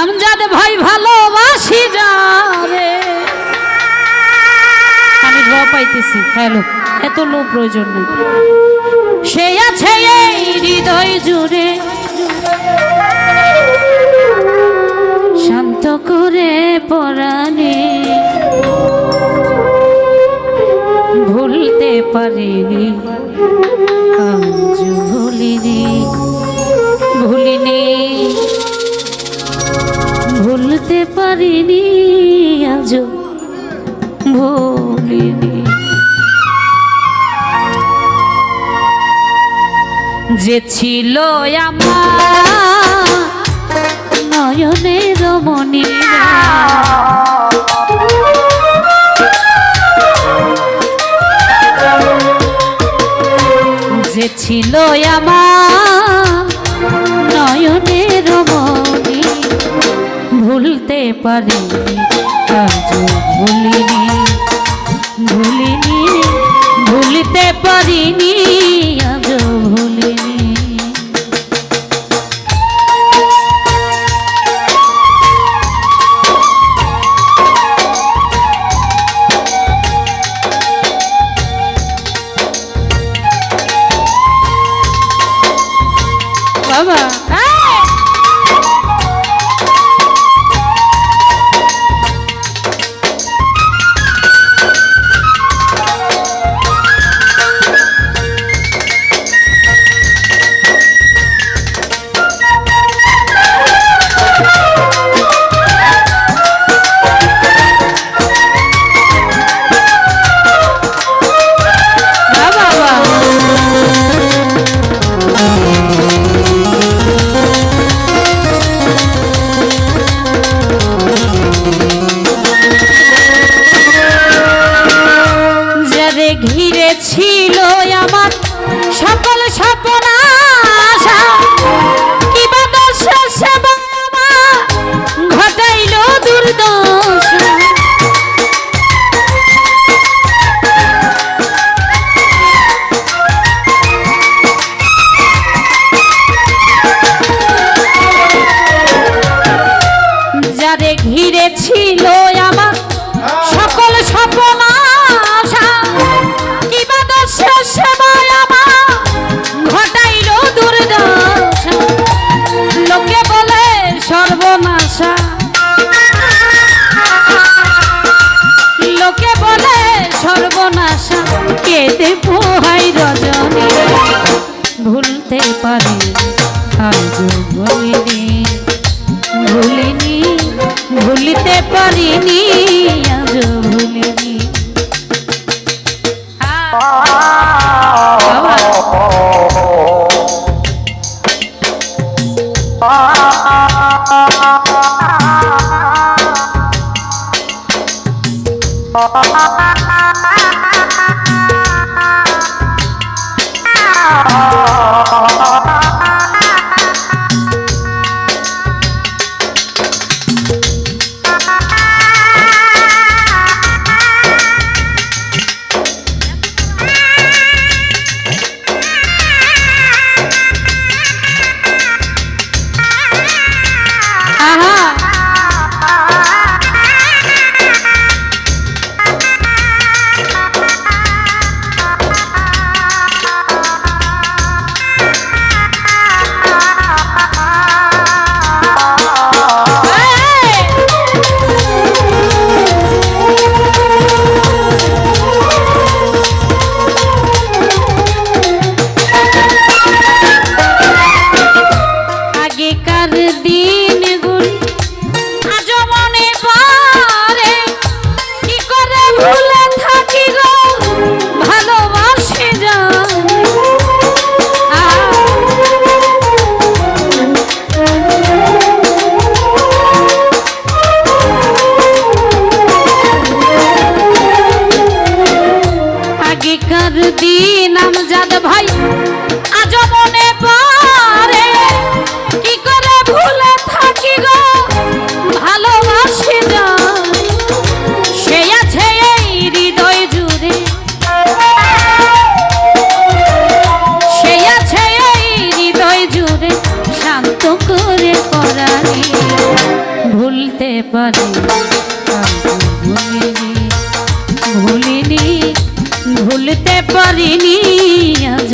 আমজাদ ভাই ভালোবাসি যাবে। আমি র পাইতেছি হ্যালো এত লো প্রয়োজন নেই। সে আছে এই হৃদয় জুড়ে। ভুলতে পারিনি আজ ভুলিনি। যে ছিল আমার নয়নের যে ছিল আমার ভুলতে পারি। আজও ভুলিনি ভুলিনি ভুলতে পারিনি আজও ভুলিনি। কেঁদে পোহাই রজনী। ভুলতে পারি আজ বলিনি ভুলিনি ভুলিতে পারিনি আজ ভুলিনি। বাবা। আহা আগেকার দিন আমজাদ ভাই আজ মনে পড়ে ভুলতে পারিনি আজও